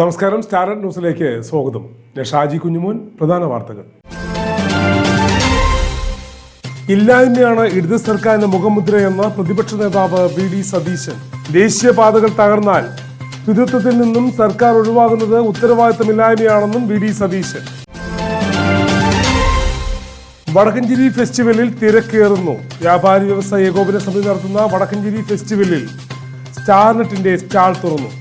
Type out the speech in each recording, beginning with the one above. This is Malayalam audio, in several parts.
നമസ്കാരം സ്റ്റാർ ന്യൂസിലേക്ക് സ്വാഗതം. ഷാജി കുഞ്ഞുമോൻ പ്രധാന വാർത്തകൾ. ഇല്ലായ്മയാണ് ഇടത് സർക്കാരിന്റെ മുഖമുദ്രയെന്ന പ്രതിപക്ഷ നേതാവ് വി ഡി സതീശൻ. ദേശീയപാതകൾ തകർന്നാൽ പിതൃത്വത്തിൽ നിന്നും സർക്കാർ ഒഴിവാകുന്നത് ഉത്തരവാദിത്തമില്ലായ്മയാണെന്നും വി ഡി സതീശൻ. വടക്കഞ്ചേരി ഫെസ്റ്റിവലിൽ തിരക്കേറുന്നു. വ്യാപാരി വ്യവസായ ഏകോപന സമിതി നടത്തുന്ന വടക്കഞ്ചേരി ഫെസ്റ്റിവലിൽ സ്റ്റാർനെറ്റിന്റെ സ്റ്റാൾ തുറന്നു.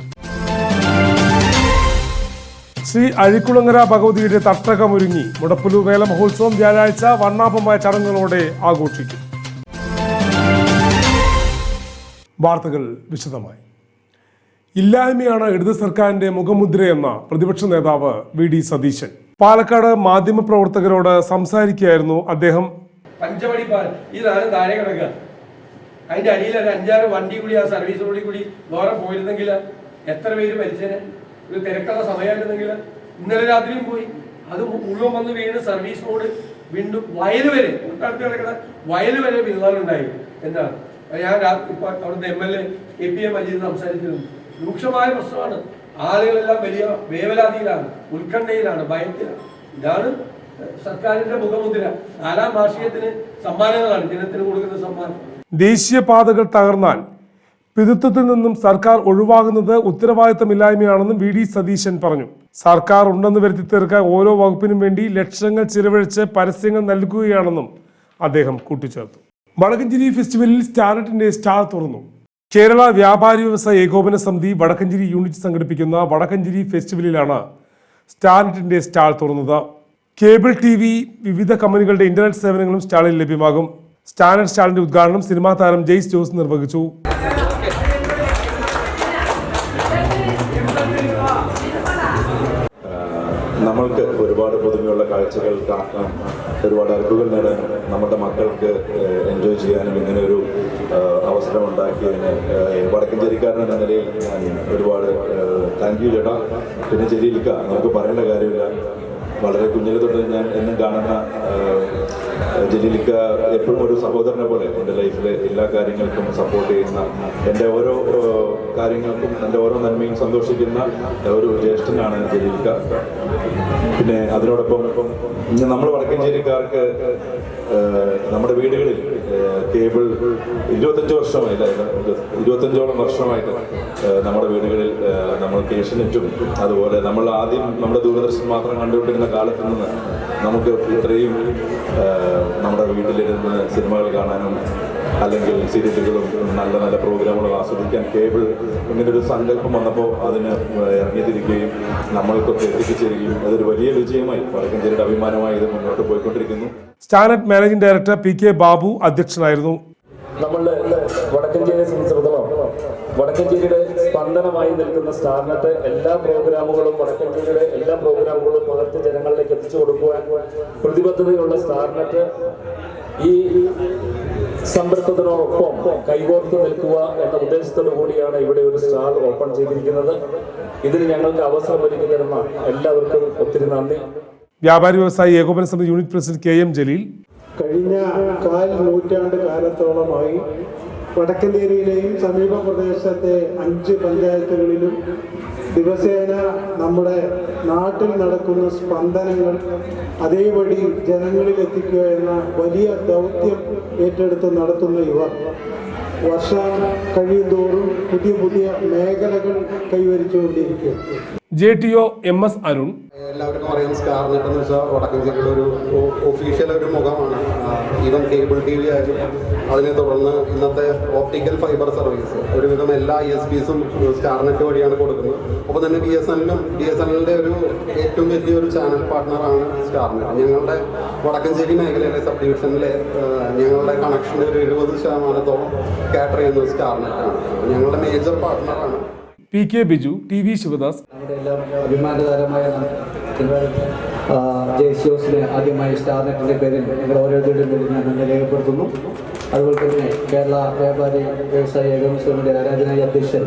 ശ്രീ അഴിക്കുളങ്ങര ഭഗവതിയുടെ തട്ടകമൊരുങ്ങി മുടപ്പുലു വേല മഹോത്സവം വ്യാഴാഴ്ച വർണാഭമായ ചടങ്ങുകളോടെ ആഘോഷിക്കും. വാർത്തകൾ വിശദമായി. ഇല്ലായ്മയാണ് ഇടതു സർക്കാരിന്റെ മുഖമുദ്രയെന്ന പ്രതിപക്ഷ നേതാവ് വി ഡി സതീശൻ. പാലക്കാട് മാധ്യമപ്രവർത്തകരോട് സംസാരിക്കുകയായിരുന്നു അദ്ദേഹം. പഞ്ചവടി ഇതാണ് താഴെ കിടക്കുക. അതിന്റെ അടിയിൽ അഞ്ചാറ് വണ്ടി കൂടി ആ സർവീസ് റോഡിൽ കൂടി വേറെ പോയിരുന്നെങ്കിൽ എത്ര പേര് മരിച്ചേനെ? ഒരു തിരക്കുള്ള സമയമായിരുന്നെങ്കിൽ ഇന്നലെ രാത്രിയും പോയി. അത് മുഴുവൻ വന്ന് വീണ് സർവീസ് റോഡ് വീണ്ടും വയൽ വരെ അടുത്ത് കിടക്കുന്ന വയൽ വരെ വിള്ളലുണ്ടായി എന്നാണ്. ഞാൻ ഇപ്പൊ അവിടുത്തെ M L A K P A Majeed സംസാരിച്ചിരുന്നു രൂക്ഷമായ പ്രശ്നമാണ്. ആളുകളെല്ലാം വലിയ വേവലാതിയിലാണ് ഉത്കണ്ഠയിലാണ് ഭയത്തിലാണ്. ഇതാണ് സർക്കാരിന്റെ മുഖമുദ്ര. നാലാം വാർഷികത്തിന് സമ്മാനങ്ങളാണ് ജനത്തിന് കൊടുക്കുന്ന സമ്മാനം. ദേശീയപാതകൾ തകർന്നാൽ പിതൃത്വത്തിൽ നിന്നും സർക്കാർ ഒഴിവാകുന്നത് ഉത്തരവാദിത്തമില്ലായ്മയാണെന്നും വി ഡി സതീശൻ പറഞ്ഞു. സർക്കാർ ഉണ്ടെന്ന് വരുത്തി തീർക്കാൻ ഓരോ വകുപ്പിനും വേണ്ടി ലക്ഷങ്ങൾ ചിലവഴിച്ച് പരസ്യങ്ങൾ നൽകുകയാണെന്നും അദ്ദേഹം കൂട്ടിച്ചേർത്തു. വടക്കഞ്ചേരി ഫെസ്റ്റിവലിൽ സ്റ്റാർനെറ്റിന്റെ സ്റ്റാൾ തുറന്നു. കേരള വ്യാപാരി വ്യവസായ ഏകോപന സമിതി വടക്കഞ്ചേരി യൂണിറ്റ് സംഘടിപ്പിക്കുന്ന വടക്കഞ്ചേരി ഫെസ്റ്റിവലിലാണ് സ്റ്റാർനെറ്റിന്റെ സ്റ്റാൾ തുറന്നത്. കേബിൾ ടി വി വിവിധ കമ്പനികളുടെ ഇന്റർനെറ്റ് സേവനങ്ങളും സ്റ്റാളിൽ ലഭ്യമാകും. സ്റ്റാൻഡേർഡ് സ്റ്റാളിന്റെ ഉദ്ഘാടനം സിനിമാ താരം ജെയ്സ് ജോസ് നിർവഹിച്ചു. നമ്മൾക്ക് ഒരുപാട് പുതുമയുള്ള കാഴ്ചകൾ കാണാൻ ഒരുപാട് അറിവുകൾ നേടാനും നമ്മുടെ മക്കൾക്ക് എൻജോയ് ചെയ്യാനും ഇങ്ങനെ ഒരു അവസരം ഉണ്ടാക്കിയതിന് വടക്കഞ്ചേരിക്കാരൻ എന്ന നിലയിൽ ഒരുപാട് താങ്ക് യു ചേട്ടാ. പിന്നെ ജലീലിക്ക നമുക്ക് പറയേണ്ട കാര്യമില്ല. വളരെ കുഞ്ഞിലെ തൊട്ട് ഞാൻ എന്നും കാണുന്ന ജലീലിക്ക എപ്പോഴും ഒരു സഹോദരനെ പോലെ എന്റെ ലൈഫിലെ എല്ലാ കാര്യങ്ങൾക്കും സപ്പോർട്ട് ചെയ്യുന്ന എന്റെ ഓരോ കാര്യങ്ങൾക്കും എന്റെ ഓരോ നന്മയും സന്തോഷിക്കുന്ന ഒരു ജ്യേഷ്ഠനാണ് ജലീലിക്ക പിന്നെ അതിനോടൊപ്പം നമ്മൾ വടക്കഞ്ചേരിക്കാർക്ക് നമ്മുടെ വീടുകളിൽ കേബിൾ ഇരുപത്തഞ്ച് വർഷമായില്ല? ഇരുപത്തഞ്ചോളം വർഷമായിട്ട് നമ്മുടെ വീടുകളിൽ നമ്മൾ ഏഷ്യനെറ്റും അതുപോലെ നമ്മൾ ആദ്യം നമ്മുടെ ദൂരദർശൻ മാത്രം കണ്ടുകൊണ്ടിരുന്ന കാലത്ത് നിന്ന് നമുക്ക് ഇത്രയും നമ്മുടെ വീട്ടിലിരുന്ന് സിനിമകൾ കാണാനും അല്ലെങ്കിൽ സീരിയലുകളും നല്ല നല്ല പ്രോഗ്രാമുകളും ആസ്വദിക്കാൻ കേബിൾ ഇങ്ങനെ ഒരു സങ്കല്പം വന്നപ്പോൾ അതിന് ഇറങ്ങിത്തിരിക്കുകയും നമ്മൾക്കൊക്കെ എത്തിച്ചേരുകയും അതൊരു വലിയ വിജയമായി. വടക്കഞ്ചേരിയുടെ അഭിമാനമായി ഇത് മുന്നോട്ട് പോയിക്കൊണ്ടിരിക്കുന്നു. Starnet managing director P K Babu അധ്യക്ഷനായിരുന്നു. നമ്മളുടെ വടക്കഞ്ചേരിയെ സംബന്ധിച്ചിടത്തോളം വടക്കഞ്ചേരിയുടെ സ്പന്ദനമായി നിൽക്കുന്ന സ്റ്റാർനെറ്റ് എല്ലാ പ്രോഗ്രാമുകളും വടക്കഞ്ചേരിയുടെ എല്ലാ പ്രോഗ്രാമുകളും പകർത്തി ജനങ്ങളിലേക്ക് എത്തിച്ചു കൊടുക്കുവാൻ പ്രതിബദ്ധതയുള്ള സ്റ്റാർനെറ്റ് ഈ സംരംഭത്തിനോടൊപ്പം കൈകോർത്ത് നിൽക്കുക എന്ന ഉദ്ദേശത്തോടു കൂടിയാണ് ഇവിടെ ഒരു സ്റ്റാൾ ഓപ്പൺ ചെയ്തിരിക്കുന്നത്. ഇതിന് ഞങ്ങൾക്ക് അവസരം ഒരുക്കി തരുന്ന എല്ലാവർക്കും ഒത്തിരി നന്ദി. വ്യാപാരി വ്യവസായി ഏകോപന സമിതി unit president K M Jaleel. കഴിഞ്ഞ കാൽ നൂറ്റാണ്ട് കാലത്തോളമായി വടക്കന്തേരിയിലെയും സമീപ പ്രദേശത്തെ അഞ്ച് പഞ്ചായത്തുകളിലും ദിവസേന നമ്മുടെ നാട്ടിൽ നടക്കുന്ന സ്പന്ദനങ്ങൾ അതേപടി ജനങ്ങളിൽ എത്തിക്കുക എന്ന വലിയ ദൗത്യം ഏറ്റെടുത്ത് നടത്തുന്ന ഇവർ വർഷം കഴിയുന്തോറും പുതിയ പുതിയ മേഖലകൾ കൈവരിച്ചുകൊണ്ടിരിക്കും J T O M S Arun. എല്ലാവർക്കും അറിയാം സ്റ്റാർനെറ്റ് എന്ന് വെച്ചാൽ വടക്കഞ്ചേരിയുടെ ഒരു ഒഫീഷ്യൽ ഒരു മുഖമാണ്. ഈവൻ കേബിൾ ടി വി ആയാലും അതിനെ തുടർന്ന് ഇന്നത്തെ ഓപ്റ്റിക്കൽ ഫൈബർ സർവീസ് ഒരുവിധം എല്ലാ ഇ എസ് പിസും സ്റ്റാർനെറ്റ് വഴിയാണ് കൊടുക്കുന്നത്. അപ്പോൾ തന്നെ ബി എസ് എല്ലിനും ബി എസ് എല്ലിന്റെ ഒരു ഏറ്റവും വലിയൊരു ചാനൽ പാർട്ട്ണറാണ് സ്റ്റാർനെറ്റ് ഞങ്ങളുടെ വടക്കഞ്ചേരി മേഖലയിലെ സബ് ഡിവിഷനിലെ ഞങ്ങളുടെ കണക്ഷന്റെ ഒരു എഴുപത് ശതമാനത്തോളം കാറ്റർ ചെയ്യുന്നത് സ്റ്റാർനെറ്റാണ് ഞങ്ങളുടെ major പാർട്ട്ണറാണ് P K Biju T V Sivadas. എല്ലാം അഭിമാനകരമായ ജയശോസിന് ആദ്യമായി സ്റ്റാർനെറ്റിന്റെ പേരിൽ നിങ്ങൾ ഓരോരുത്തരുടെയും പേരിൽ ഞാൻ നന്ദി രേഖപ്പെടുത്തുന്നു. അതുപോലെ തന്നെ കേരള വ്യാപാരി വ്യവസായ ഏകോപന സമിതി ആരാധനായ അധ്യക്ഷൻ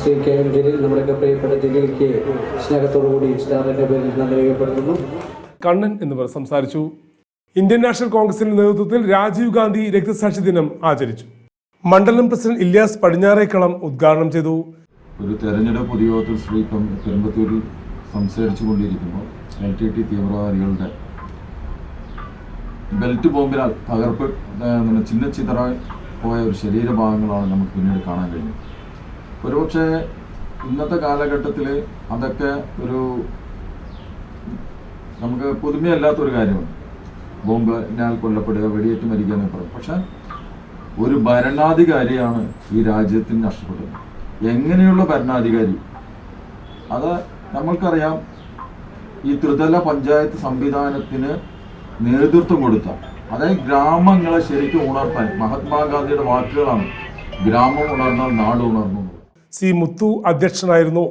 ശ്രീ കെ എം ജലീൽ നമ്മുടെയൊക്കെ പ്രിയപ്പെട്ട ജലീലിക്ക് സ്നേഹത്തോടുകൂടി സ്റ്റാർനെറ്റിന്റെ പേരിൽ നന്ദി രേഖപ്പെടുത്തുന്നു. കണ്ണൻ എന്നിവർ സംസാരിച്ചു. ഇന്ത്യൻ നാഷണൽ കോൺഗ്രസിന്റെ നേതൃത്വത്തിൽ രാജീവ് ഗാന്ധി രക്തസാക്ഷി ദിനം ആചരിച്ചു. മണ്ഡലം പ്രസിഡന്റ് ഇല്യാസ് പടിഞ്ഞാറേക്കളം ഉദ്ഘാടനം ചെയ്തു. ഒരു തെരഞ്ഞെടുപ്പ് പൊതുയോഗത്തിൽ ശ്രീ പെരുമ്പത്തൂരിൽ സംസാരിച്ചു കൊണ്ടിരിക്കുമ്പോൾ എൽ ടി ടി തീവ്രവാദികളുടെ ബെൽറ്റ് ബോംബിനാൽ തകർപ്പ് ചിന്ന ചിതറായി പോയ ഒരു ശരീരഭാഗങ്ങളാണ് നമുക്ക് പിന്നീട് കാണാൻ കഴിഞ്ഞത് ഒരുപക്ഷെ ഇന്നത്തെ കാലഘട്ടത്തിൽ അതൊക്കെ ഒരു നമുക്ക് പുതുമയല്ലാത്തൊരു കാര്യമാണ്. ബോംബ് ബോംബിനാൽ കൊല്ലപ്പെടുക വെടിയേറ്റ് മരിക്കുക എന്നൊക്കെ പറയും. പക്ഷെ ഒരു ഭരണാധികാരിയാണ് ഈ രാജ്യത്തിന് നഷ്ടപ്പെട്ടത്. എങ്ങനെയുള്ള ഭരണാധികാരി? അത് നമ്മൾക്കറിയാം ഈ ത്രിതല പഞ്ചായത്ത് സംവിധാനത്തിന് നേതൃത്വം കൊടുത്ത അതായത് ഗ്രാമങ്ങളെ ശരിക്കും ഉണർത്താൻ മഹാത്മാഗാന്ധിയുടെ വാക്കുകളാണ് ഗ്രാമം ഉണർന്നാൽ നാട് ഉണർന്നു. സി. മുത്തു അധ്യക്ഷനായിരുന്നു.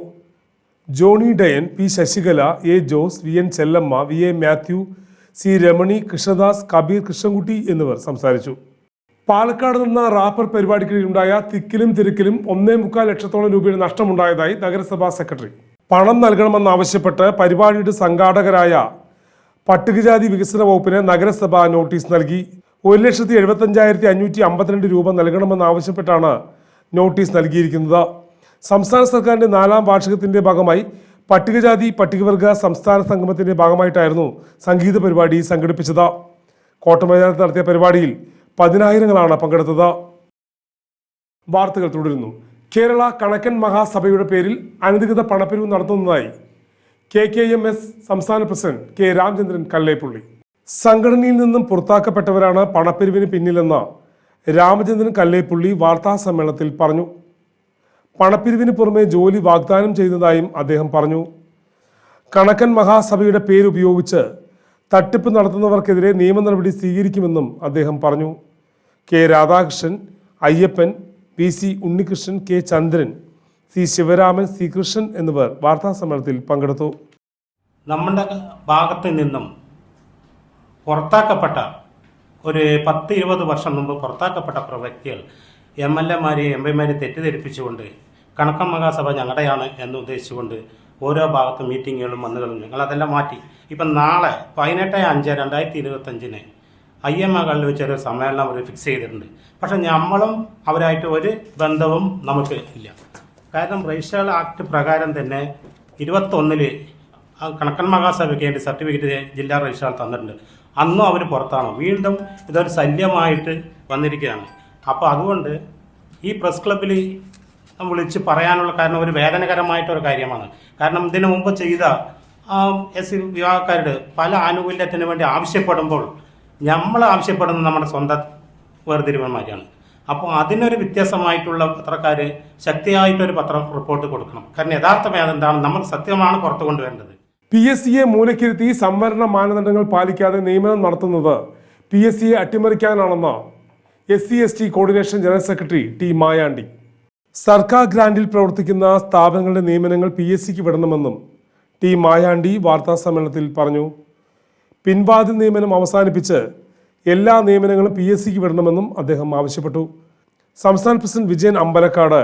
Johny dyne P. Sasikala A. Jose V. N. Chellamma V. A. Mathew C. Ramani Krishnadas Kabeer Krishnankutty എന്നിവർ സംസാരിച്ചു. പാലക്കാട് നിന്ന് റാപ്പർ പരിപാടിക്കിടെയുണ്ടായ തിക്കിലും തിരക്കിലും ഒന്നേ മുക്കാൽ ലക്ഷത്തോളം രൂപയുടെ നഷ്ടമുണ്ടായതായി നഗരസഭാ സെക്രട്ടറി. പണം നൽകണമെന്നാവശ്യപ്പെട്ട് പരിപാടിയുടെ സംഘാടകരായ പട്ടികജാതി വികസന വകുപ്പിന് നഗരസഭ നോട്ടീസ് നൽകി. ഒരു ലക്ഷത്തി എഴുപത്തഞ്ചായിരത്തി അഞ്ഞൂറ്റി അമ്പത്തിരണ്ട് രൂപ നൽകണമെന്നാവശ്യപ്പെട്ടാണ് നോട്ടീസ് നൽകിയിരിക്കുന്നത്. സംസ്ഥാന സർക്കാരിന്റെ നാലാം വാർഷികത്തിന്റെ ഭാഗമായി പട്ടികജാതി പട്ടികവർഗ സംസ്ഥാന സംഗമത്തിന്റെ ഭാഗമായിട്ടായിരുന്നു സംഗീത പരിപാടി സംഘടിപ്പിച്ചത്. കോട്ടമൈതാനത്ത് നടത്തിയ പരിപാടിയിൽ പതിനായിരങ്ങളാണ് പങ്കെടുത്തത്. വാർത്തകൾ തുടരുന്നു. കേരള കണക്കൻ മഹാസഭയുടെ പേരിൽ അനധികൃത പണപ്പിരിവ് നടത്തുന്നതായി കെ കെ എം എസ് സംസ്ഥാന പ്രസിഡന്റ് കെ രാമചന്ദ്രൻ കല്ലേപ്പുള്ളി. സംഘടനയിൽ നിന്നും പുറത്താക്കപ്പെട്ടവരാണ് പണപ്പിരിവിന് പിന്നിലെന്ന് രാമചന്ദ്രൻ കല്ലേപ്പുള്ളി വാർത്താ സമ്മേളനത്തിൽ പറഞ്ഞു. പണപ്പിരിവിന് പുറമെ ജോലി വാഗ്ദാനം ചെയ്തതായും അദ്ദേഹം പറഞ്ഞു. കണക്കൻ മഹാസഭയുടെ പേരുപയോഗിച്ച് തട്ടിപ്പ് നടത്തുന്നവർക്കെതിരെ നിയമ നടപടി സ്വീകരിക്കുമെന്നും അദ്ദേഹം പറഞ്ഞു. K Radhakrishnan Ayyappan V C Unnikrishnan K Chandran C Sivaraman C Krishnan എന്നിവർ വാർത്താസമ്മേളനത്തിൽ പങ്കെടുത്തു. നമ്മുടെ ഭാഗത്ത് നിന്നും പുറത്താക്കപ്പെട്ട ഒരു പത്ത് ഇരുപത് വർഷം മുമ്പ് പുറത്താക്കപ്പെട്ട കുറേ എം എൽ എമാരെയും എം പിമാരെയും തെറ്റിദ്ധരിപ്പിച്ചുകൊണ്ട് കണക്കം മഹാസഭ ഞങ്ങളുടെയാണ് എന്ന് ഉദ്ദേശിച്ചുകൊണ്ട് ഓരോ ഭാഗത്തും മീറ്റിങ്ങുകളും വന്നുകളും ഞങ്ങളതെല്ലാം മാറ്റി. ഇപ്പം നാളെ പതിനെട്ട് അഞ്ച് രണ്ടായിരത്തി ഇരുപത്തഞ്ചിന് ഐ എം എ കളിൽ വെച്ചൊരു സമ്മേളനം അവർ ഫിക്സ് ചെയ്തിട്ടുണ്ട്. പക്ഷെ നമ്മളും അവരായിട്ട് ഒരു ബന്ധവും നമുക്ക് ഇല്ല. കാരണം രജിസ്റ്റർ ആക്ട് പ്രകാരം തന്നെ ഇരുപത്തൊന്നിൽ ആ കണക്കൻ മഹാസഭയ്ക്ക് വേണ്ടി സർട്ടിഫിക്കറ്റ് ജില്ലാ രജിസ്ട്രാർ തന്നിട്ടുണ്ട്. അന്നും അവർ പുറത്താണ്. വീണ്ടും ഇതൊരു ശല്യമായിട്ട് വന്നിരിക്കുകയാണ്. അപ്പോൾ അതുകൊണ്ട് ഈ പ്രസ് ക്ലബ്ബിൽ വിളിച്ച് പറയാനുള്ള കാരണം ഒരു വേദനകരമായിട്ടൊരു കാര്യമാണ്. കാരണം ഇതിനു മുമ്പ് ചെയ്ത എസ് സി വിഭാഗക്കാരുടെ പല ആനുകൂല്യത്തിന് വേണ്ടി ആവശ്യപ്പെടുമ്പോൾ നമ്മൾ ആവശ്യപ്പെടുന്നത് നമ്മുടെ സ്വന്തം വേർതിരിവന്മാരാണ്. അപ്പോൾ അതിനൊരു വ്യത്യസ്തമായിട്ടുള്ള പത്രക്കാർ ശക്തിയായിട്ടൊരു പത്രം റിപ്പോർട്ട് കൊടുക്കണം. കാരണം യഥാർത്ഥമേ അതെന്താണ്? നമ്മൾ സത്യമാണ് പുറത്തു കൊണ്ടുവരേണ്ടത്. പി എസ് സിയെ മൂലക്കിരുത്തി സംവരണ മാനദണ്ഡങ്ങൾ പാലിക്കാതെ നിയമനം നടത്തുന്നത് പി എസ് സിയെ അട്ടിമറിക്കാനാണെന്ന് S C S T coordination general secretary T Mayandi. സർക്കാർ ഗ്രാൻഡിൽ പ്രവർത്തിക്കുന്ന സ്ഥാപനങ്ങളുടെ നിയമനങ്ങൾ പി എസ് സിക്ക് വിടണമെന്നും ടി മായാണ്ടി വാർത്താ സമ്മേളനത്തിൽ പറഞ്ഞു. പിൻവാതിൽ നിയമനം അവസാനിപ്പിച്ച് എല്ലാ നിയമനങ്ങളും പി എസ് സിക്ക് വിടണമെന്നും അദ്ദേഹം ആവശ്യപ്പെട്ടു. സംസ്ഥാന president Vijayan Ambalakkad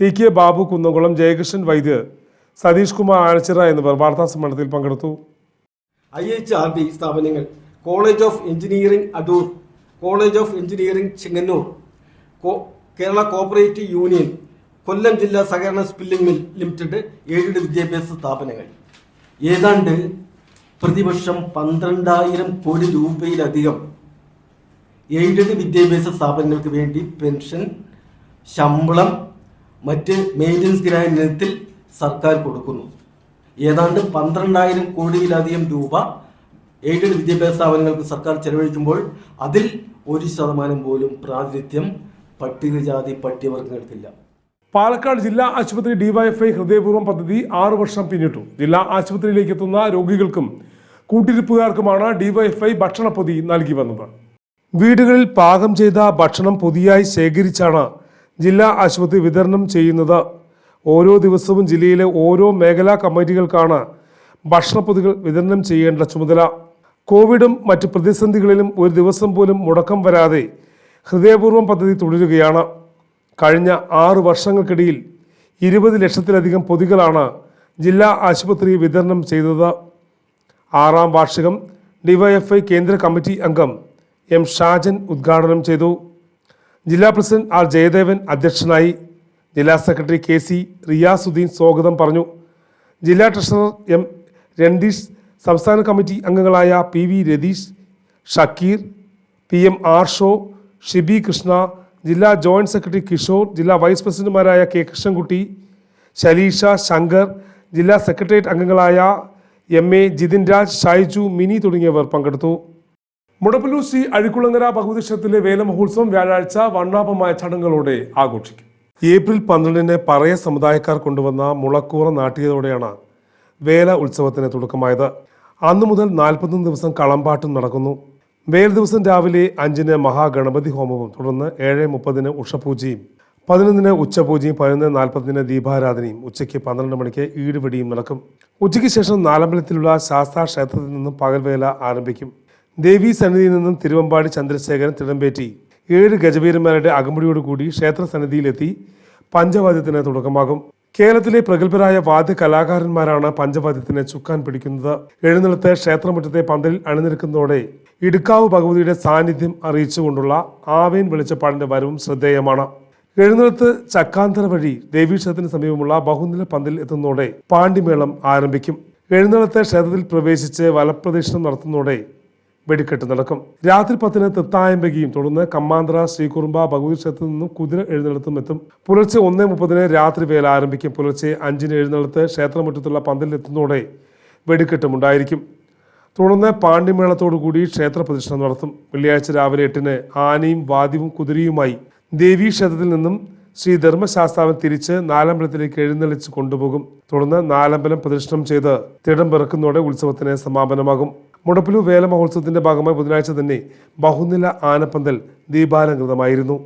T K Babu Kunnamkulam Jayakrishnan Vaidyar Satheesh Kumar Anachira എന്നിവർ വാർത്താ സമ്മേളനത്തിൽ പങ്കെടുത്തു. ഐ എച്ച് ആർ ഡി സ്ഥാപനങ്ങൾ college of engineering Adoor college of engineering Chengannur Kerala cooperative union Kollam ജില്ലാ സഹകരണ സ്പില്ലിംഗ് മിൽ ലിമിറ്റഡ് ഏഴ് വിദ്യാഭ്യാസ സ്ഥാപനങ്ങൾ. ഏതാണ്ട് പ്രതിവർഷം പന്ത്രണ്ടായിരം കോടി രൂപയിലധികം എയ്ഡഡ് വിദ്യാഭ്യാസ സ്ഥാപനങ്ങൾക്ക് വേണ്ടി പെൻഷൻ ശമ്പളം മറ്റ് മെയിന്റനൻസ് ഗ്രാൻഡ് ഇനത്തിൽ സർക്കാർ കൊടുക്കുന്നു. ഏതാണ്ട് പന്ത്രണ്ടായിരം കോടിയിലധികം രൂപ എയ്ഡഡ് വിദ്യാഭ്യാസ സ്ഥാപനങ്ങൾക്ക് സർക്കാർ ചെലവഴിക്കുമ്പോൾ അതിൽ ഒരു ശതമാനം പോലും പ്രാതിനിധ്യം പട്ടികജാതി പട്ടികവർഗങ്ങൾക്കില്ല പാലക്കാട് ജില്ലാ ആശുപത്രി ഡിവൈഎഫ്ഐ ഹൃദയപൂർവം പദ്ധതി ആറു വർഷം പിന്നിട്ടു. ജില്ലാ ആശുപത്രിയിലേക്ക് എത്തുന്ന രോഗികൾക്കും കൂട്ടിരിപ്പുകാർക്കുമാണ് ഡിവൈഎഫ്ഐ ഭക്ഷണപ്പൊതി നൽകി വന്നത്. വീടുകളിൽ പാകം ചെയ്ത ഭക്ഷണം പൊതിയായി ശേഖരിച്ചാണ് ജില്ലാ ആശുപത്രി വിതരണം ചെയ്യുന്നത്. ഓരോ ദിവസവും ജില്ലയിലെ ഓരോ മേഖലാ കമ്മിറ്റികൾക്കാണ് ഭക്ഷണപ്പൊതികൾ വിതരണം ചെയ്യേണ്ട ചുമതല. കോവിഡും മറ്റ് പ്രതിസന്ധികളിലും ഒരു ദിവസം പോലും മുടക്കം വരാതെ ഹൃദയപൂർവം പദ്ധതി തുടരുകയാണ്. കഴിഞ്ഞ ആറു വർഷങ്ങൾക്കിടയിൽ ഇരുപത് ലക്ഷത്തിലധികം പൊതികളാണ് ജില്ലാ ആശുപത്രി വിതരണം ചെയ്തത്. ആറാം വാർഷികം ഡിവൈഎഫ്ഐ കേന്ദ്ര കമ്മിറ്റി അംഗം എം ഷാജൻ ഉദ്ഘാടനം ചെയ്തു. ജില്ലാ പ്രസിഡന്റ് ആർ ജയദേവൻ അധ്യക്ഷനായി ജില്ലാ സെക്രട്ടറി കെ സി റിയാസുദ്ദീൻ സ്വാഗതം പറഞ്ഞു. ജില്ലാ ട്രഷറർ എം രണ്ടീഷ് സംസ്ഥാന കമ്മിറ്റി അംഗങ്ങളായ P V Ratheesh Shakeer P M R show Shibi Krishna ജില്ലാ ജോയിന്റ് സെക്രട്ടറി കിഷോർ ജില്ലാ വൈസ് പ്രസിഡന്റുമാരായ കെ കൃഷ്ണൻകുട്ടി ശലീഷ ശങ്കർ ജില്ലാ സെക്രട്ടേറിയറ്റ് അംഗങ്ങളായ എം എ ജിതിൻ രാജ് ഷൈജു മിനി തുടങ്ങിയവർ പങ്കെടുത്തു. മുടപ്പല്ലൂർ ശ്രീ അഴിക്കുളങ്ങര ഭഗവതിക്ഷേത്രത്തിലെ വേലമഹോത്സവം വ്യാഴാഴ്ച വർണാഭമായ ചടങ്ങുകളോടെ ആഘോഷിക്കും. ഏപ്രിൽ പന്ത്രണ്ടിന് പറയ സമുദായക്കാർ കൊണ്ടുവന്ന മുളക്കൂറ നാട്ടിയതോടെയാണ് വേല ഉത്സവത്തിന് തുടക്കമായത്. അന്നു മുതൽ നാൽപ്പത്തൊന്ന് ദിവസം കളമ്പാട്ടും നടക്കുന്നു. വേല ദിവസം രാവിലെ അഞ്ചിന് മഹാഗണപതി ഹോമവും തുടർന്ന് ഏഴ് മുപ്പതിന് ഉഷപൂജയും പതിനൊന്നിന് ഉച്ചപൂജയും പതിനൊന്ന് നാൽപ്പതിന് ദീപാരാധനയും ഉച്ചയ്ക്ക് പന്ത്രണ്ട് മണിക്ക് ഈടുവെടിയും നടക്കും. ഉച്ചയ്ക്ക് ശേഷം നാലമ്പലത്തിലുള്ള ശാസ്താ ക്ഷേത്രത്തിൽ നിന്നും പകൽവേല ആരംഭിക്കും. ദേവീ സന്നിധിയിൽ നിന്നും തിരുവമ്പാടി ചന്ദ്രശേഖരൻ തിടമ്പേറ്റി. ഏഴ് ഗജവീരന്മാരുടെ അകമ്പടിയോടുകൂടി ക്ഷേത്ര സന്നിധിയിലെത്തി പഞ്ചവാദ്യത്തിന് തുടക്കമാകും. കേരളത്തിലെ പ്രഗത്ഭരായ വാദ്യ കലാകാരന്മാരാണ് പഞ്ചവാദ്യത്തിന് ചുക്കാൻ പിടിക്കുന്നത്. എഴുന്നള്ളത്തെ ക്ഷേത്രമുറ്റത്തെ പന്തലിൽ അണിനിരക്കുന്നതോടെ ഇടുക്കാവ് ഭഗവതിയുടെ സാന്നിധ്യം അറിയിച്ചുകൊണ്ടുള്ള ആവേൻ വെളിച്ചപ്പാടിന്റെ വരവും ശ്രദ്ധേയമാണ്. എഴുന്നള്ളത്ത് ചക്കാന്തര വഴി ദേവീക്ഷേത്രത്തിന് സമീപമുള്ള ബഹുനില പന്തലിൽ എത്തുന്നതോടെ പാണ്ടിമേളം ആരംഭിക്കും. എഴുന്നള്ളത്തെ ക്ഷേത്രത്തിൽ പ്രവേശിച്ച് വലപ്രദക്ഷിണം നടത്തുന്നതോടെ വെടിക്കെട്ട് നടക്കും. രാത്രി പത്തിന് തൃത്തായമ്പകിയും തുടർന്ന് കമ്മാന്തറ ശ്രീകുറുമ്പ ഭഗവതി ക്ഷേത്രത്തിൽ നിന്നും കുതിര എഴുന്നള്ളത്തും എത്തും. പുലർച്ചെ ഒന്നേ മുപ്പതിന് രാത്രി വേല ആരംഭിക്കും. പുലർച്ചെ അഞ്ചിന് എഴുന്നള്ളത്ത് ക്ഷേത്രമുറ്റത്തുള്ള പന്തലിൽ എത്തുന്നതോടെ വെടിക്കെട്ടും ഉണ്ടായിരിക്കും. തുടർന്ന് പാണ്ഡിമേളത്തോടുകൂടി ക്ഷേത്ര പ്രദക്ഷിണം നടത്തും. വെള്ളിയാഴ്ച രാവിലെ എട്ടിന് ആനയും വാദ്യവും കുതിരയുമായി ദേവീ ക്ഷേത്രത്തിൽ നിന്നും ശ്രീ ധർമ്മശാസ്താവൻ തിരിച്ച് നാലമ്പലത്തിലേക്ക് എഴുന്നള്ളിച്ച് കൊണ്ടുപോകും. തുടർന്ന് നാലമ്പലം പ്രദക്ഷിണം ചെയ്ത് തിടം പിറക്കുന്നതോടെ ഉത്സവത്തിന് സമാപനമാകും. മുടപ്പിലു വേല മഹോത്സവത്തിന്റെ ഭാഗമായി ബുധനാഴ്ച തന്നെ ബഹുനില ആനപ്പന്തൽ ദീപാലങ്കൃതമായിരുന്നു